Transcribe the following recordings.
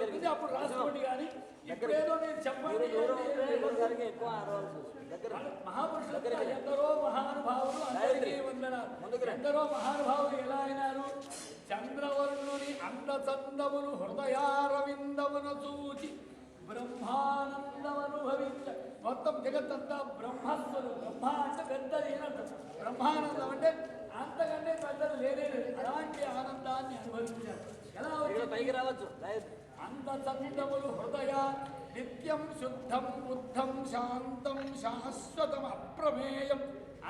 దొరికితే అప్పుడు రాసుకోండి కానీ ఇప్పుడేదో మీరు చెప్పండి గురుగారికి ఎక్కువ దగ్గర మహాపురుషులు దగ్గరికి రండి. ఎందరో మహానుభావులు అందరికీ వందనాలు. ఎందరో మహానుభావులు ఎలా అయినారు? చంద్రవర్ణుని అందచందములు హృదయారవిందమును చూచి బ్రహ్మానందమనుభవించ. మొత్తం జగత్తంతా బ్రహ్మస్వరు బ్రహ్మ అంటే ఏనంటారు బ్రహ్మానందం అంటే అంతకంటే పెద్దది లేదే లేదు. అలాంటి ఆనందాన్ని అనుభవించారు. ఎలా పైకి రావచ్చు. రాయొద్దు. హృదయ నిత్యం శుద్ధం బుద్ధం శాంతం శాశ్వతం అప్రమేయం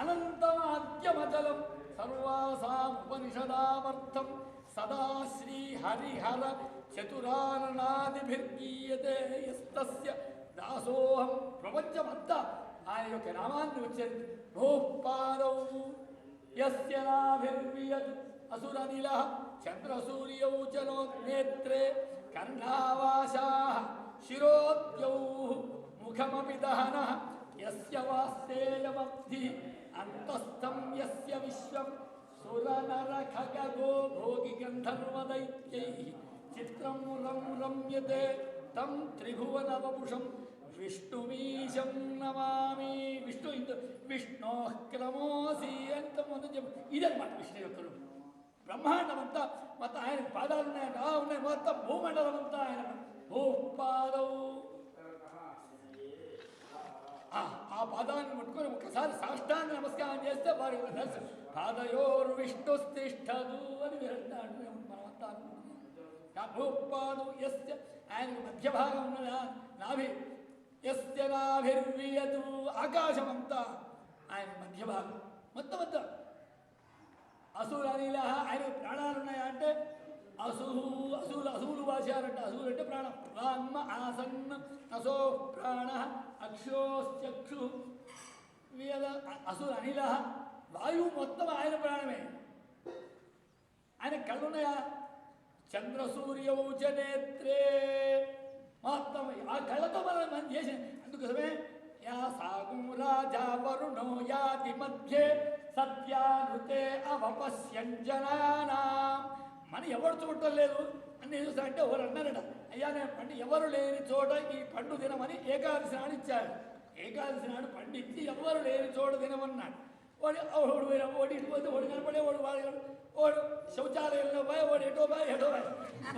అనంతమాద్యమచలం సర్వాసాముపనిషదామర్థం సదా శ్రీహరిహర చతురాననాదిభిర్గీయతే యస్తస్య దాసోహం ప్రపంచమంతా ఆయన యొక్క నామాన్ని ఉచ్చరించి భూపాదౌ యస్య నాభిర్వియత్ అసురనిల చంద్రసూర్యౌ చ నేత్రే கர்ணாவாசாः शिरोद्यौः मुखमपि दहनः यस्य वास्तेयमब्धि अन्तस्थं यस्य विश्वं सुरनरखगो भोगिगन्धर्वदैत्यैः चित्रं रं रम्यते तं त्रिभुवनवपुषं விஷ்ணுமீசம் நமாமி விஷ்ணு இந்த விஷ்ணோ கிரமோசி அந்த வந்து இதன் மட்டும் விஷ்ணு బ్రహ్మాండం అంతా మొత్తం ఆయన పాదాలు ఉన్నాయంట ఉన్నాయి మొత్తం భూమండలం అంతా ఆయన భూపాదౌ. ఆ ఆ పాదాన్ని ముట్టుకొని ఒకసారి సాష్టాంగ నమస్కారం చేస్తే వారి పాదయోరు విష్ణు విష్ణుస్తిష్టదు అని వింటాడు మనమంతా భూపాదు ఎస్ ఆయన మధ్య భాగం ఉన్నదా నాభి. ఎస్ నాభిర్వియదు ఆకాశమంతా ఆయన మధ్య భాగం మొత్తం మొత్తం అసురు అనిల ఆయన ప్రాణాలు ఉన్నాయా అంటే అసుహు అసులు అసువులు వాశారంట అసువులు అంటే ప్రాణం. రామ్మ ఆసన్ అసో ప్రాణ అక్షోశ్చక్షు వేద అసురు అనిల వాయువు మొత్తం ఆయన ప్రాణమే. ఆయన కళ్ళున్నాయా? చంద్రసూర్యౌ చ నేత్రే మొత్తం ఆ కళ్ళతో మనం మనం చేసిన అందుకోసమే యా సాగు రాజా వరుణో యాది మధ్యే సత్యానుతే అవపశ్యంజనానా. మన ఎవరు చూడటం లేదు? అని ఏం చూస్తా అంటే ఎవరు అన్నారట. అయ్యా నేను పండు ఎవరు లేని చోట ఈ పండు తినమని ఏకాదశి నాడు ఇచ్చాడు ఏకాదశి నాడు పండు ఇచ్చి ఎవరు లేని చోట తినమన్నాడు వాడు ఓడి పోయిన ఓడి ఇటు పోతే వాడు కనపడే వాడు వాడు ఓడు శౌచాలయంలో పోయి వాడు ఎటో పోయి ఎటో పోయి.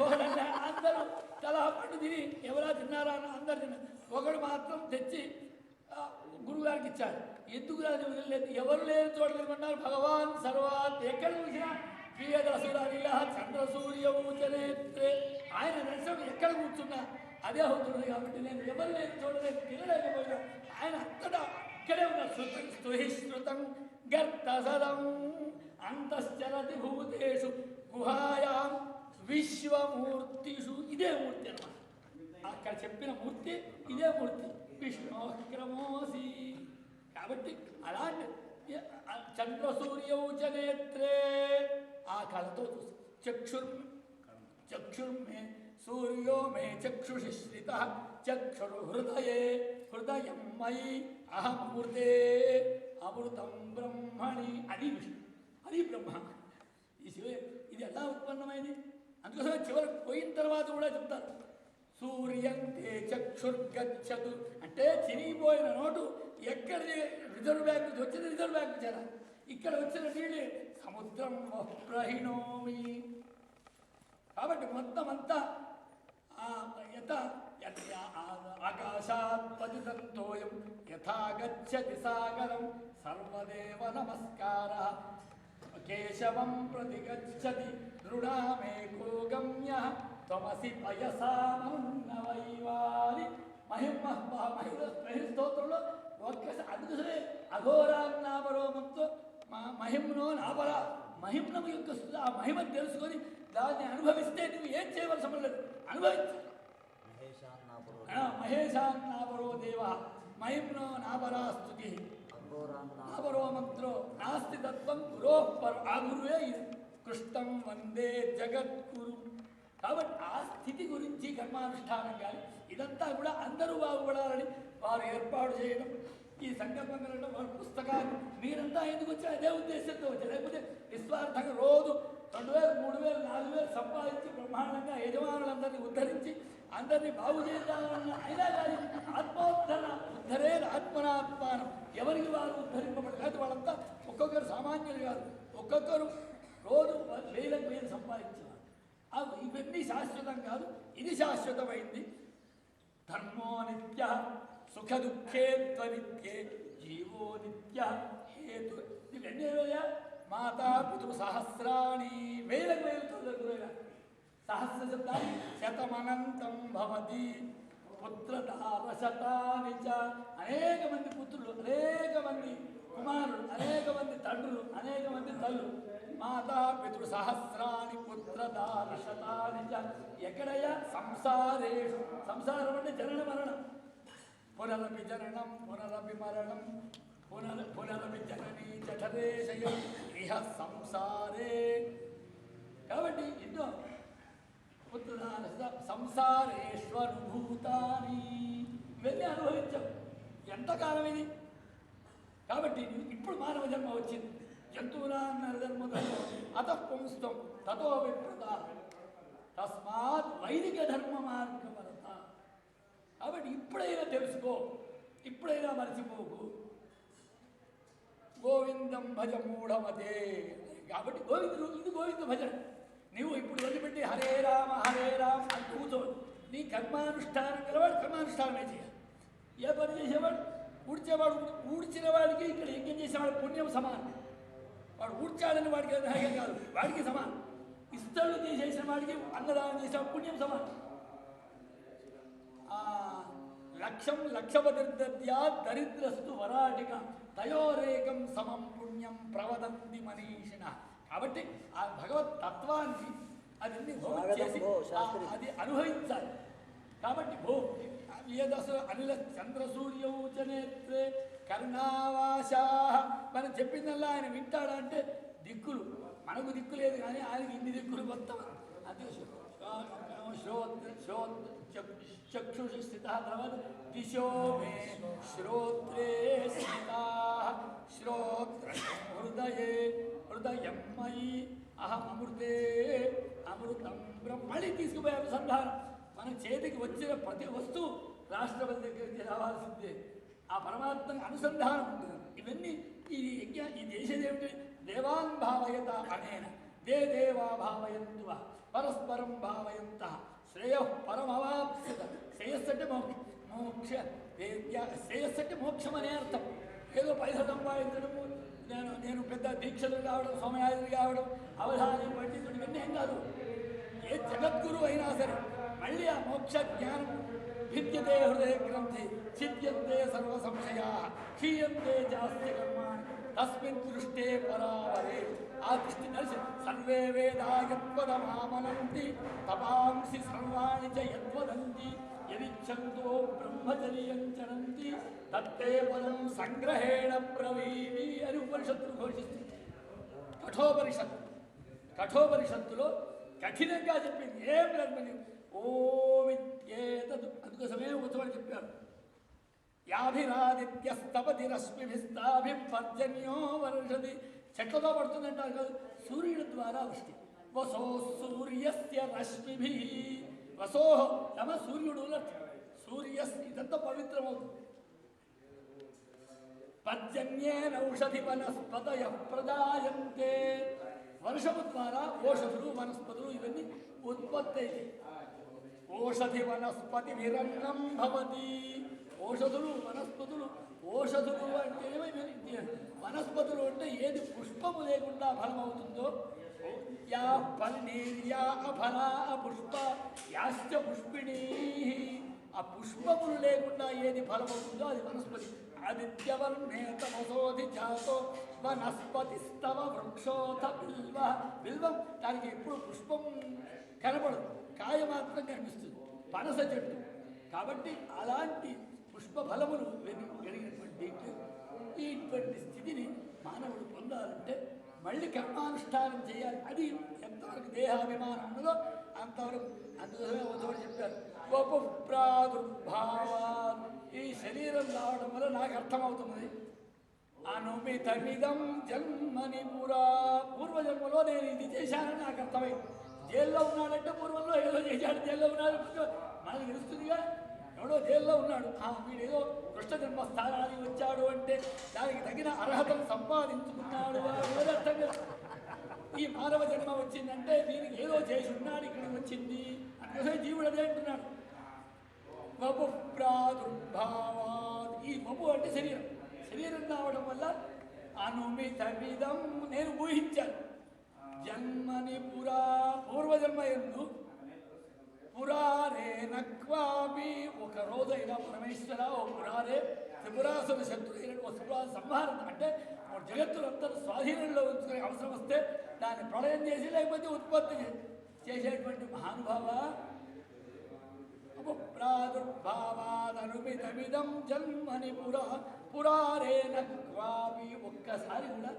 వాడు అందరూ తలా పండు తిని ఎవరా తిన్నారా అని అందరు తిన్నారు. ఒకడు మాత్రం తెచ్చి గురువుగారికి ఇచ్చాడు ఎందుకు రాజు వదిలేదు? ఎవరు లేని చోట తినమన్నారు భగవాన్ సర్వాత్ ఎక్కడ చూసినా ప్రియదసుడనిలా చంద్ర సూర్యమూచనేత్రే ఆయన దర్శనం ఎక్కడ కూర్చున్నా? అదే అవుతుంది కాబట్టి నేను ఎవరు లేని చోట నేను తినలేకపోయినా ఆయన అంతటా ఇక్కడే ఉన్న శృతం స్తుహి శృతం గర్తసదం అంతశ్చరతి భూతేషు గుహాయాం విశ్వమూర్తిషు. ఇదే మూర్తి అన్నమాట. అక్కడ చెప్పిన మూర్తి ఇదే మూర్తి. విష్ణు క్రమోసి కాబట్టి అలాంటి చంద్రసూర్యౌచ నేత్రే ఆ కళతో చూసి చక్షుర్ చక్షుర్మే సూర్యో మే చక్షుషి శ్రిత చక్షురు హృదయే హృదయం మయి అహమృతే అమృతం బ్రహ్మణి అది విష్ణు అది బ్రహ్మ. ఈ శివ ఇది ఎలా ఉత్పన్నమైంది? అందుకోసమే చివరికి పోయిన తర్వాత కూడా చెప్తారు. సూర్యంతే చక్షుర్గచ్చదు. అంటే చినిగిపోయిన నోటు ఎక్కడ రిజర్వ్ బ్యాంక్ నుంచి వచ్చింది రిజర్వ్ బ్యాంక్ చేరాలి ఇక్కడ వచ్చిన నీళ్ళు సముద్రం ప్రహిణోమి కాబట్టి మొత్తం అంతా ఆ యథ ఆకాశాత్ పతితంతోయం యథా సాగరం సర్వదేవ నమస్కార. కేశవం ప్రతి గచ్చతి దృఢామేకో గమ్య. త్వమసి పయసామన్నవైవాలి మహిమ మహిళ మహిళ స్తోత్రంలో ఒక్కసారి అందుకోసమే అఘోరాన్నాపరోమంతో మా మహిమను నాపరా. మహిమను యొక్క ఆ మహిమ తెలుసుకొని దాన్ని అనుభవిస్తే నువ్వు ఏం చేయవలసిన లేదు. అనుభవించు. మహేశాన్నాపురం దేవ. మహిమ్నో నాపరా స్థుతి నాపరో మంత్రో నాస్తి తత్వం గురో పర ఆ గురువే కృష్ణం వందే జగద్గురు. కాబట్టి ఆ స్థితి గురించి కర్మానుష్ఠానం కానీ ఇదంతా కూడా అందరూ బాగుపడాలని వారు ఏర్పాటు చేయడం ఈ సంకల్పం కలగడం వారి పుస్తకాలు మీరంతా ఎందుకు వచ్చారు? అదే ఉద్దేశంతో వచ్చారు. లేకపోతే నిస్వార్థంగా రోజు రెండు వేలు మూడు వేలు నాలుగు వేలు సంపాదించి బ్రహ్మాండంగా యజమానులందరినీ ఉద్ధరించి అందరినీ బాగు చేద్దామన్న అయినా కానీ ఆత్మోద్ధరణ ఉద్ధరే ఆత్మనాత్మానం. ఎవరికి వారు ఉద్ధరింపబడి కాదు వాళ్ళంతా ఒక్కొక్కరు సామాన్యులు కాదు. ఒక్కొక్కరు రోజు వేలకు వేలు సంపాదించారు ఇవన్నీ శాశ్వతం కాదు ఇది శాశ్వతమైంది. ధర్మో నిత్య సుఖ దుఃఖే త్వనిత్యే జీవో నిత్య హేతు ఇవన్నీ మాతా పితృ సహస్రాణి వేలకు వేలు చదువుకునేగా సహస్ర శబ్దాన్ని శతమనంతం భవతి. పుత్రతారశతాని చ అనేక మంది పుత్రులు అనేక మంది కుమారుడు అనేక మంది తండ్రులు అనేక మంది తల్లు మాతా పితృ సహస్రాని పుత్రదారశతాని చ ఎక్కడయ్యా? సంసారేషు. సంసారం అంటే జనన మరణం. పునరపి జననం పునరపి మరణం. పునర పునరపి జననీ జఠరేశయం. ఇహ సంసారే. కాబట్టి ఎన్నో పుత్రదాన సంసారేశ్వరుభూతాని. ఇవన్నీ అనుభవించాం. ఎంతకాలం ఇది? కాబట్టి ఇప్పుడు మానవ జన్మ వచ్చింది. జంతువులా నరధర్మ అత పుంస్తం తతో విప్రత. తస్మాత్ వైదిక ధర్మ మార్గమరత కాబట్టి ఇప్పుడైనా తెలుసుకో ఇప్పుడైనా మర్చిపోకు. గోవిందం భజ మూఢమతే. కాబట్టి గోవిందుడు ఇది గోవింద భజన. నువ్వు ఇప్పుడు వదిలిపెట్టి హరే రామ హరే రామ అని కూర్చో నీ కర్మానుష్ఠానం గలవాడు కర్మానుష్ఠానమే చేయాలి. ఏ పని చేసేవాడు? ఊడ్చేవాడు ఊడ్చిన వాడికి ఇక్కడ యజ్ఞం చేసేవాడు పుణ్యం సమానం. వాడు ఊడ్చాడని వాడికి అర్హత కాదు వాడికి సమానం. ఇస్తళ్ళు తీసేసిన వాడికి అన్నదానం చేసిన పుణ్యం సమానం. ఆ, లక్షం లక్షపతిర్దద్యా దరిద్రస్తు వరాటిక తయోరేకం సమం పుణ్యం ప్రవదంతి మనీషిణ. కాబట్టి ఆ భగవత్ తత్వాన్ని అది చేసి. అది అనుభవించాలి. కాబట్టి భో ఏదస అనిల చంద్ర సూర్యౌచనేత్రే కర్ణావాసా మనం చెప్పిందల్లా ఆయన వింటాడా అంటే దిక్కులు. మనకు దిక్కు లేదు కానీ ఆయనకి ఇన్ని దిక్కులు మొత్తం. అది శ్రోత్ర శ్రోత్ర చక్షుషి స్థిత తర్వాత దిశో మే శ్రోత్రే స్థిత. శ్రోత్ర హృదయే హృదయం మయి అహం అమృతే అమృతం బ్రహ్మ మళ్ళీ తీసుకుపోయే అనుసంధానం మన చేతికి వచ్చిన ప్రతి వస్తువు రాష్ట్రపతి దగ్గరికి రావాల్సిందే. ఆ పరమాత్మని అనుసంధానం ఉంటుంది. ఇవన్నీ ఈ యజ్ఞ ఈ చేసేది ఏమిటి? దేవాన్ భావయత అనేన. దే దేవా భావయంతువ. పరస్పరం భావయంత. శ్రేయ పరమవాప్సిత శ్రేయస్సు అంటే మోక్ష మోక్ష. ఏ- శ్రేయస్సు అంటే మోక్షం అనే అర్థం. ఏదో పైసలు సంపాదించడము నేను నేను పెద్ద దీక్షలు కావడం సోమయాజులు కావడం అవధాని పండితుడు ఇవన్నీ ఏం కాదు. ఏ జగద్గురు అయినా సరే మళ్ళీ ఆ మోక్ష జ్ఞానం భిద్యతే హృదయ గ్రంథి ఛిద్యంతే సర్వ సంశయా క్షీయంతే జాస్తి కర్మాణి తస్మిన్ దృష్టే పరావరే ఆ దృష్టి కలిసి సర్వే వేదాయత్వదమామనంతి తపాంసి సర్వాణి చ యద్వదంతి యదిచ్ఛంతో బ్రహ్మచర్యం చరంతి తత్తే పదం సంగ్రహేణ బ్రవీమి అని ఉపనిషత్తులు ఘోషిస్తుంది కఠోపనిషత్తు కఠోపనిషత్తులో కఠినంగా చెప్పింది ఏం లేదు మరి ఓమిత్యేతదు అందుకోసమే ఉత్తమని చెప్పారు. యాభిరాదిత్యస్తపతి రశ్మిభిస్తాభిపర్జన్యో వర్షది. చెట్లతో పడుతుందంటారు కాదు సూర్యుడి ద్వారా వృష్టి. వసో సూర్యస్య రశ్మిభి. వసో నమ సూర్యుడు అన్నట్టు. సూర్యస్ ఇదంతా పవిత్రమవుతుంది. పర్జన్యేన ఔషధి వనస్పతయ ప్రదాయంతే. వర్షము ద్వారా ఓషధులు వనస్పతులు ఇవన్నీ ఉత్పత్తి అవుతాయి ఓషధి వనస్పతి విరంగం భవతి. ఓషధులు వనస్పతులు ఓషధులు అంటే ఏమైంది? వనస్పతులు అంటే ఏది పుష్పము లేకుండా ఫలమవుతుందో? యా పల్లీర్యా అఫలా పుష్ప యాశ్చ పుష్పిణీ. ఆ పుష్పములు లేకుండా ఏది ఫలమవుతుందో అది వనస్పతి. ఆదిత్యవర్ణేతమసోధి జాతో వనస్పతి స్తవ వృక్షోథ బిల్వ. బిల్వం దానికి ఎప్పుడు పుష్పం కనపడదు. కాయ మాత్రం కనిపిస్తుంది. పనస చెట్టు. కాబట్టి అలాంటి పుష్ప ఫలములు వెను కలిగినటువంటి ఇటువంటి స్థితిని మానవుడు పొందాలంటే మళ్ళీ కర్మానుష్ఠానం చేయాలి. అది ఎంతవరకు దేహాభిమానం ఉన్నదో అంతవరకు అందుకోసమే ఉత్తముడు చెప్పారు. గొప్ప ప్రాదుర్భావాన్ ఈ శరీరం రావడం వల్ల నాకు అర్థమవుతున్నది. అనుమితమిదం జన్మని పురా పూర్వజన్మలో నేను ఇది చేశానని నాకు అర్థమైంది. జైల్లో ఉన్నాడంటే పూర్వంలో ఏదో చేశాడు జైల్లో ఉన్నాడు మనకు తెలుస్తుందిగా ఎవడో జైల్లో ఉన్నాడు. ఆ వీడు ఏదో కృష్ణ జన్మస్థానానికి వచ్చాడు అంటే దానికి తగిన అర్హతను సంపాదించుకున్నాడు. అర్థం కదా ఈ మానవ జన్మ వచ్చిందంటే దీనికి ఏదో చేసి ఉన్నాడు ఇక్కడికి వచ్చింది. అందుకోసం జీవుడు అదే అంటున్నాడు. వపు ప్రాదుర్భావాత్ ఈ వపు అంటే శరీరం. శరీరం రావడం వల్ల అనుమితమిదం నేను ఊహించాను. జన్మని పురా పూర్వజన్మ ఎందు పురారే నక్వాపి. ఒక రోజైనా పరమేశ్వర ఓ పురారే త్రిపురాసుర శత్రుడైన ఓ త్రిపురా సంహారం. అంటే జగత్తులంతా స్వాధీనంలో ఉంచుకునే అవసరం వస్తే దాన్ని ప్రళయం చేసి లేకపోతే ఉత్పత్తి చేసేటువంటి మహానుభావ ప్రాదుర్భావాదనుమితమిదం జన్మని పురా పురారేణ క్వాపి ఒక్కసారి కూడా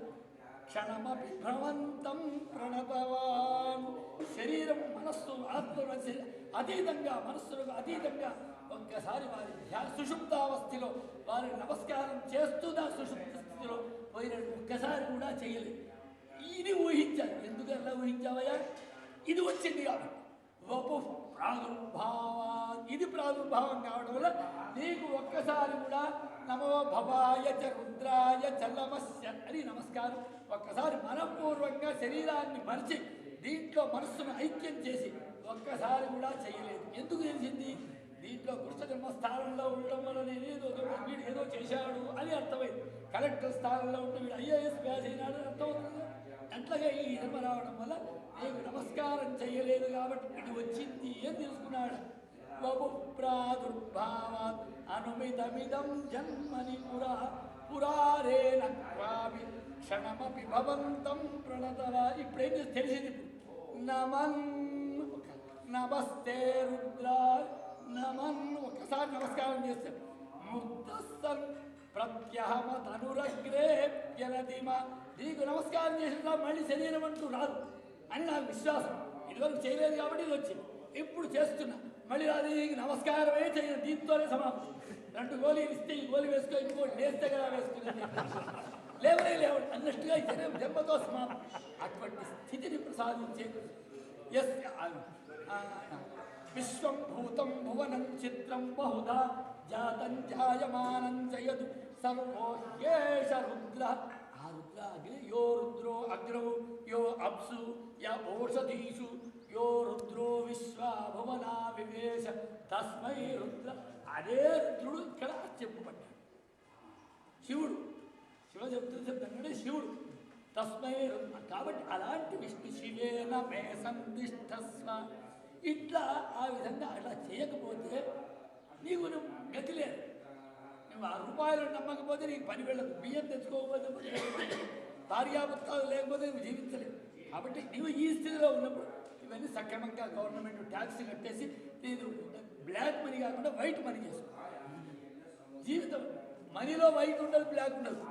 క్షణమపి భ్రమంతం ప్రణతవాన్ శరీరం మనస్సు ఆత్మ అతీతంగా మనస్సులకు అతీతంగా ఒక్కసారి వారి సుషుప్తావస్థిలో వారి నమస్కారం చేస్తూ నా సుషుప్త స్థితిలో పోయిన ఒక్కసారి కూడా చేయలేదు. ఇది ఊహించాను ఎందుకు అలా ఊహించావయ్యా? ఇది వచ్చింది కాబట్టి. వపు ప్రాదుర్భావా ఇది ప్రాదుర్భావం కావడం వల్ల నీకు ఒక్కసారి కూడా నమో భవాయ చ రుద్రాయ చ అని నమస్కారం. ఒక్కసారి మనపూర్వకంగా శరీరాన్ని మరిచి దీంట్లో మనస్సును ఐక్యం చేసి ఒక్కసారి కూడా చేయలేదు. ఎందుకు తెలిసింది? దీంట్లో కృష్ణజన్మ స్థానంలో ఉండడం వల్ల నేను ఏదో వీడు ఏదో చేశాడు అని అర్థమైంది. కలెక్టర్ స్థానంలో ఉంటే వీడు ఐఏఎస్ బ్యాస్ అయినాడు అని అర్థమవుతుంది? అట్లాగే ఈ జన్మ రావడం వల్ల నీకు నమస్కారం చేయలేదు కాబట్టి ఇది వచ్చింది అని తెలుసుకున్నాడు? వపు ప్రాదుర్భావాత్ అనుమితమిదం జన్మని పురా పురారేణ క్వామి క్షణమపి భవంతం ప్రణతవ ఇప్పుడేం తెలిసింది నమన్ నమస్తే రుద్రా నమన్ ఒకసారి నమస్కారం చేస్తే। ముక్తస్థన్ ప్రత్యహమతనురగ్రేప్యనదిమ నీకు నమస్కారం చేసినా మళ్ళీ శరీరం అంటూ రాదు అని నాకు విశ్వాసం। ఇదివరకు చేయలేదు కాబట్టి ఇది వచ్చింది। ఇప్పుడు చేస్తున్నా। మళ్ళీ అది నమస్కారమే చేయను దీంతోనే సమాప్తం రెండు గోళీలు ఇస్తే ఈ గోళీ వేసుకో ఇంకోటి లేస్తే కదా వేసుకునేది. లేవనే లేవు అన్నట్టుగా ఈ దెబ్బతో జన్మతో అటువంటి స్థితిని ప్రసాదించే ఎస్ విశ్వం భూతం భువనం చిత్రం బహుధా జాతం జాయమానం జయదు. సర్వోయేష రుద్ర ఆ రుద్ర అగ్ని యో రుద్రో అగ్రౌ యో అప్సు యా ఓషధీషు యో రుద్రో విశ్వా భువనా వివేశ తస్మై రుద్ర అదే రుద్రుడు ఇక్కడ చెప్పబడ్డాడు. శివుడు శివ చెప్తుంది చెప్తాడు శివుడు. తస్మై రుద్ర. కాబట్టి అలాంటి విష్ణు శివేన మే సంతిష్టస్వ ఇట్లా ఆ విధంగా అట్లా చేయకపోతే నీకు నువ్వు గతి లేదు. నువ్వు ఆ రూపాయలు నమ్మకపోతే నీకు పని వెళ్ళదు. బియ్యం తెచ్చుకోకపోతే భార్యాభర్తలు లేకపోతే నువ్వు జీవించలేవు. కాబట్టి నువ్వు ఈ స్థితిలో ఉన్నప్పుడు ఇవన్నీ సక్రమంగా గవర్నమెంట్ ట్యాక్స్ కట్టేసి నేను బ్లాక్ మనీ కాకుండా వైట్ మనీ చేసుకో జీవితం మనీలో వైట్ ఉండదు బ్లాక్ ఉండదు.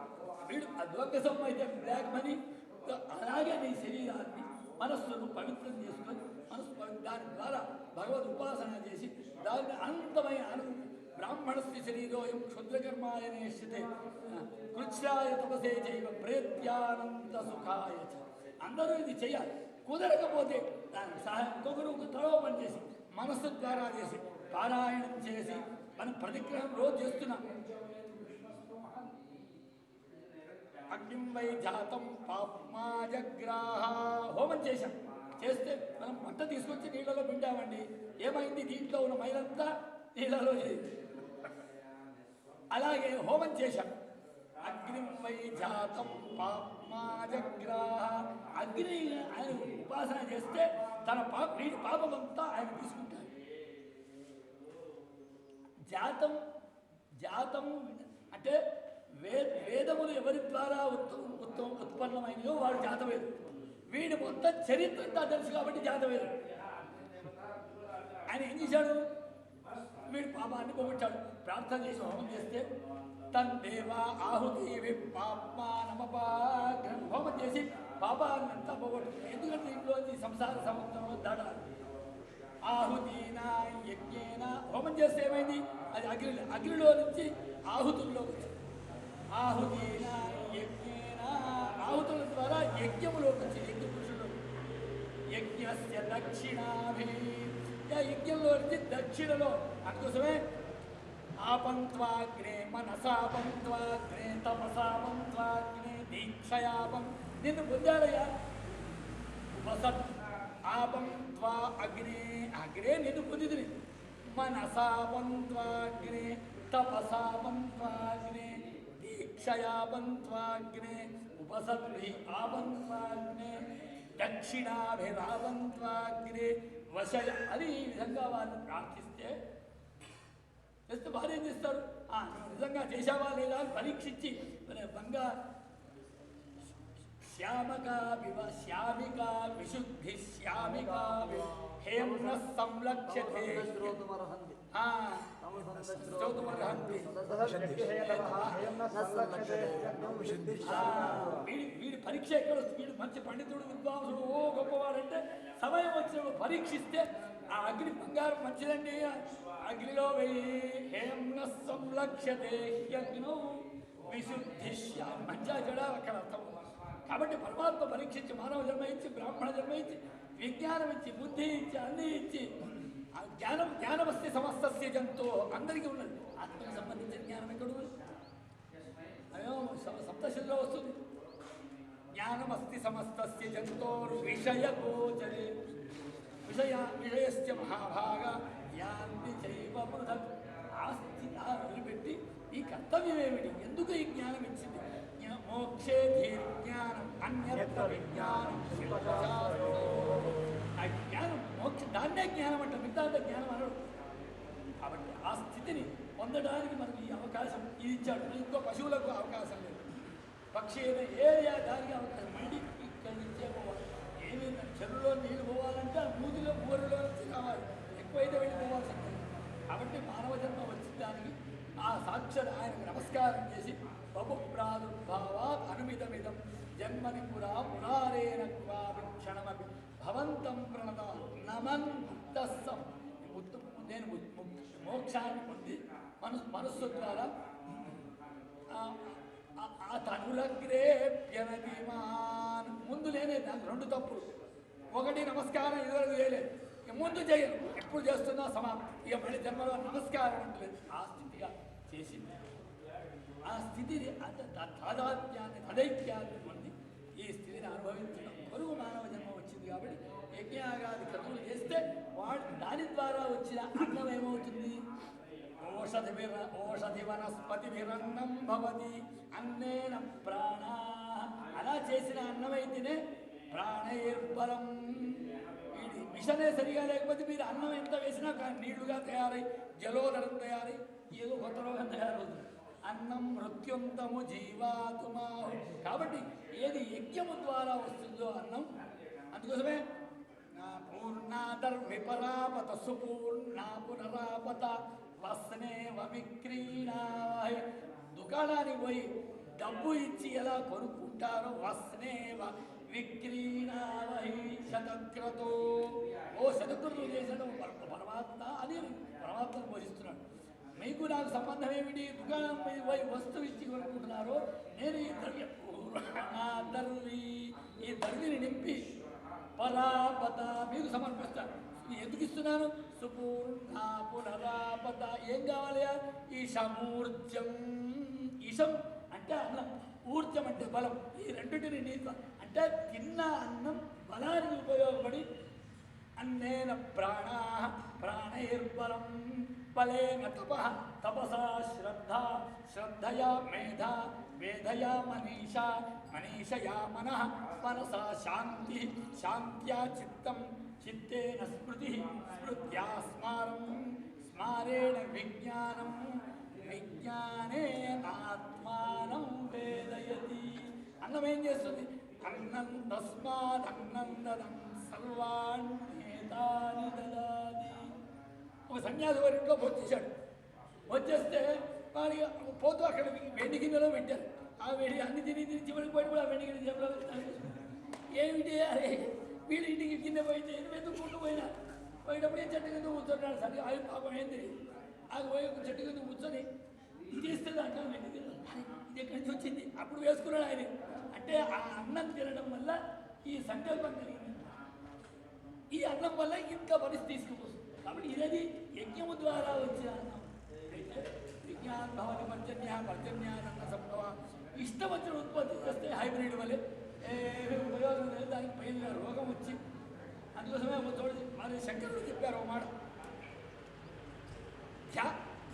వీడు అద్వంక సొమ్ము అయితే బ్లాక్ మనీ అలాగే నీ శరీరాన్ని మనస్సును పవిత్రం చేసుకొని మనస్సు దాని ద్వారా భగవద్ ఉపాసన చేసి దాన్ని అనంతమైన అను బ్రాహ్మణస్తి శరీరోయం క్షుద్రకర్మాయ నిశ్చితే కృత్యాయ తపసే చైవ ప్రేత్యానంద సుఖాయ అందరూ ఇది చేయాలి. కుదరకపోతే దానికి సహాయం ఇంకొకరు తడవ పని చేసి మనస్సు ద్వారా చేసి పారాయణం చేసి మనం ప్రతిగ్రహం రోజు చేస్తున్నాం. అగ్నిం వై జాతం పాప్మాజగ్రాహ. హోమం చేశాం. చేస్తే మనం మంట తీసుకొచ్చి నీళ్ళలో పిండామండి. ఏమైంది? దీంట్లో ఉన్న మైలంతా నీళ్ళలో అలాగే హోమం చేశాం. అగ్నిం వై జాతం పాప్మాజగ్రాహ అగ్ని ఆయన ఉపాసన చేస్తే తన పాప వీడి పాపమంతా ఆయన తీసుకుంటాడు. జాతం జాతం అంటే వే వేదములు ఎవరి ద్వారా ఉత్తమ ఉత్త ఉత్పన్నమైనయో వాడు జాతవేదు వీడి మొత్తం చరిత్ర అంతా తెలుసు కాబట్టి జాతవేదు ఆయన ఏం చేశాడు? వీడు పాపాన్ని పోగొట్టాడు. ప్రార్థన చేసి హోమం చేస్తే తన్ దేవా ఆహుతి పాపానమపాగ్రం నమపా చేసి పాపాన్ని అంతా ఎందుకంటే ఇంట్లో సంసార సముద్రంలో దాడాలి ఆహుతీన యజ్ఞేన హోమం చేస్తే ఏమైంది? అది అగ్ని అగ్నిలో నుంచి ఆహుతుల్లో వచ్చింది. ఆహుతీన యజ్ఞేన ఆహుతుల ద్వారా యజ్ఞములోకి వచ్చింది యజ్ఞ పురుషుడు యజ్ఞస్య దక్షిణాభి. యజ్ఞంలో నుంచి దక్షిణలో అందుకోసమే ఆపంత్వాగ్నే మనసాపంత్వాగ్నే తపసాపంత్వాగ్నే దీక్షయాపం. నిన్ను పొందాడయ్యా వసత్ ఆపం త్వా అగ్నే అగ్నే నిన్ను పొందిదిని మనసాపం త్వాగ్నే తపసాపం త్వాగ్నే దీక్షయాపం త్వాగ్నే ఉపసద్భి ఆపం త్వాగ్నే దక్షిణాభిరాపం త్వాగ్నే వశయ అని ఈ విధంగా వారిని ప్రార్థిస్తే చేస్తే వారు ఏం చేస్తారు ఆ, నువ్వు నిజంగా చేశావా లేదా అని పరీక్షించి మరి బంగా శ్యామకా వివ శ్యామికా విశుద్ధి శ్యామికా వి- హేమ్న సంలక్ష్యతే. శ్రోతుమర్హంతి. ఆ, శ్రోతుమర్హంతి. శ్రోతుమర్హంతి. ఆ, వీడి వీడి పరీక్ష ఎక్కడ వస్తుంది? వీడు మంచి పండితుడు విద్వాంసుడు ఓ గొప్పవాడంటే సమయం వచ్చినప్పుడు పరీక్షిస్తే ఆ అగ్ని బంగారం మంచిదండి. అగ్నిలో వెయ్యి. హేమ్న సంలక్ష్యతే. అగ్నో విశుద్ధి శ్యామ. మంచిగా చెడ అక్కడ అర్థం కాబట్టి పరమాత్మ పరీక్షించి మానవ జన్మ ఇచ్చి బ్రాహ్మణ జన్మ ఇచ్చి విజ్ఞానం ఇచ్చి బుద్ధి ఇచ్చి అన్ని ఇచ్చి జ్ఞానం జ్ఞానమస్తి సమస్తస్య జంతో అందరికీ ఉన్నది. ఆత్మకు సంబంధించిన జ్ఞానం ఎక్కడు అయ్యో స- వస్తుంది. జ్ఞానమస్తి సమస్తస్య జంతోర్ విషయ గోచరే. విషయ విషయస్య మహాభాగ యాంతి చైవ పృథక్ ఆ వదిలిపెట్టి ఈ కర్తవ్యం ఏమిటి ఎందుకు ఈ జ్ఞానం ఇచ్చింది? మోక్షే ధీర్జ్ఞానం విజ్ఞానం ఆ జ్ఞానం మోక్ష దాన్నే జ్ఞానం అంట మిగతా జ్ఞానం అనడు కాబట్టి ఆ స్థితిని పొందడానికి మనకు ఈ అవకాశం ఇది ఇచ్చాడు. ఇంకో పశువులకు అవకాశం లేదు. పక్షి అయినా ఏరియా దానికి అవకాశం. మళ్ళీ ఇక్కడి నుంచే పోవాలి ఏమి చెరువులో నీళ్ళు పోవాలంటే ఆ మూతిలో ఊరిలో నుంచి కావాలి ఎక్కువైతే వెళ్ళి ఉంటుంది. కాబట్టి మానవ జన్మ వచ్చిన దానికి ఆ సాక్షాత్ ఆయనకు నమస్కారం చేసి బహు ప్రాదుర్భావా అనుమితమిదం. జన్మని పురా పురారేణ క్వాపి క్షణమపి భవంతం ప్రణత నమన్ ముక్తస్సం ముక్త నేను మోక్షాన్ని పొంది మనసు మనస్సు ద్వారా ఆ- ఆ- తనులగ్రేప్యనదిమాన్ ముందు లేనే నాకు రెండు తప్పులు. ఒకటి నమస్కారం ఇదివరకు చేయలేదు ఇక ముందు చేయను. ఎప్పుడు చేస్తున్నా సమాప్తి. ఇక మళ్ళీ జన్మలో నమస్కారం అంటలేదు ఆ స్థితిగా చేసింది. ఆ స్థితిని అంటే తా- తాదాత్మ్యాన్ని తదైక్యాన్ని పొంది ఈ స్థితిని అనుభవించడం కొరువు మానవ జన్మ వచ్చింది కాబట్టి యజ్ఞాగాది క్రతువులు చేస్తే వాడు దాని ద్వారా వచ్చిన అన్నం ఏమవుతుంది? ఓషధి ఓషధి వనస్పతి విరన్నం భవతి. అన్నేన ప్రాణ అలా చేసిన అన్నమైతేనే ప్రాణైర్బలం. ఇది మిషనే సరిగా లేకపోతే మీరు అన్నం ఎంత వేసినా కానీ నీళ్ళుగా తయారై జలోదరం తయారై ఏదో కొత్త రోగం తయారవుతుంది. అన్నం మృత్యుంతము జీవాతుమా. కాబట్టి ఏది యజ్ఞము ద్వారా వస్తుందో అన్నం. అందుకోసమే నా పూర్ణాదర్ విపరాపత సుపూర్ణా పునరాపత వస్నేవ విక్రీణాయ దుకాణానికి పోయి డబ్బు ఇచ్చి ఎలా కొనుక్కుంటారో వస్నేవ విక్రీణావహి శతక్రతో. ఓ శతక్రతులు చేశాడు పరమాత్మ అని పరమాత్మను పోషిస్తున్నాడు మీకు నాకు సంబంధం ఏమిటి? దుకాణం మీద పోయి వస్తువు ఇచ్చి కొనుక్కుంటున్నారో నేను ఈ ద్రవ్య నా దర్వి ఈ దర్విని నింపి పరాపత మీకు సమర్పిస్తాను. ఎందుకు ఇస్తున్నాను? సుపూర్ణ పునరాపత ఏం కావాలి ఈశమూర్జం ఈశం అంటే అన్నం. ఊర్జం అంటే బలం. ఈ రెండింటిని నీత అంటే తిన్న అన్నం బలానికి ఉపయోగపడి అన్నేన ప్రాణ ప్రాణైర్బలం. బలేన తప తపసా శ్రద్ధ శ్రద్ధయా మేధ మేధయా మనీష మనీషయా మన మనసా శాంతి శాంత్యా చిత్తం చిత్తేన స్మృతి స్మృత్యా స్మారం స్మారేణ విజ్ఞానం విజ్ఞానేనాత్మానం వేదయతి. అన్నం ఏం చేస్తుంది? అన్నం తస్మాత్ దదం సర్వాణ్యేతాని దదాది ఒక సన్యాసి వారి ఇంట్లో వచ్చేసాడు వచ్చేస్తే వాడి పోతూ అక్కడ వెండి గిన్నెలో పెట్టారు. ఆ వెండి అన్ని తిని తిని చివరికి పోయి కూడా ఆ వెండి గిన్నె జేబులో ఏమిటి అరే? వీడి ఇంటికి గిన్నె పోయితే వెతుక్కుంటూ పోయినా? పోయినప్పుడు ఏ చెట్టు కింద కూర్చున్నాడు? సరే ఆయన పాపం ఏం తెలియదు అది పోయి ఒక చెట్టు కింద కూర్చొని తీస్తే దాంట్లో వెండి గిన్నె ఇది ఎక్కడి నుంచి వచ్చింది? అప్పుడు వేసుకున్నాడు ఆయన. అంటే ఆ అన్నం తినడం వల్ల ఈ సంకల్పం కలిగింది. అన్నం వల్ల ఇంత పరిస్థితి తీసుకుపోతుంది. కాబట్టి ఇదేది యజ్ఞము ద్వారా వచ్చే అన్నం. అయితే విజ్ఞానభవని పర్జన్య పర్జన్యానంద సంభవ ఇష్టం వచ్చిన ఉత్పత్తి చేస్తే హైబ్రిడ్ వలె ఉపయోగం లేదు దానికి పైన రోగం వచ్చి అందుకోసమే చూడండి మరి శంకరుడు చెప్పారు ఒక మాట.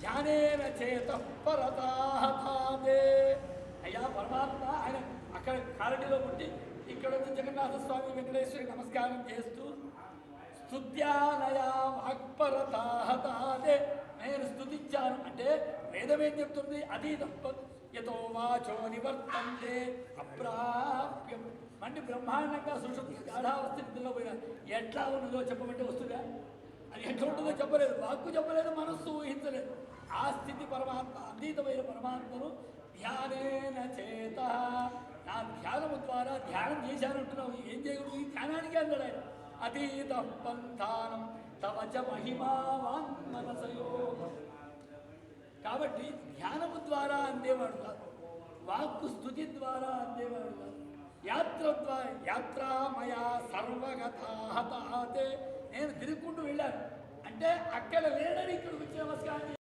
ధ్యానేన చేత పరతాహతాదే అయ్యా పరమాత్మ ఆయన అక్కడ కారటిలో పుట్టి ఇక్కడ వచ్చి జగన్నాథ స్వామి వెంకటేశ్వరి నమస్కారం చేస్తూ స్తుత్యానయా వాక్పరతాహతాదే నేను స్తుతించాను. అంటే వేదం ఏం చెప్తుంది? అతీతం యతో వాచో నివర్తంతే అప్రాప్యం. మండి బ్రహ్మాండంగా సుషుప్తి గాఢావస్థ నిధుల్లో పోయిన ఎట్లా ఉన్నదో చెప్పమంటే వస్తుందా? అది ఎట్లా ఉంటుందో చెప్పలేదు. వాక్కు చెప్పలేదు మనస్సు ఊహించలేదు. ఆ స్థితి పరమాత్మ అతీతమైన పరమాత్మను ధ్యానేన చేత. నా ధ్యానము ద్వారా ధ్యానం చేశానంటున్నావు. ఏం చేయకూడదు ఈ ధ్యానానికి అందడాయి అతీత పంథానం తవ చ మహిమావాన్ మనసయో కాబట్టి ధ్యానము ద్వారా అందేవాడు కాదు. వాక్కు స్థుతి ద్వారా అందేవాడు కాదు. యాత్ర ద్వారా యాత్రామయా సర్వగతాహతాహతే నేను తిరుగుకుంటూ వెళ్ళాను. అంటే అక్కడ లేడని ఇక్కడ వచ్చి నమస్కారం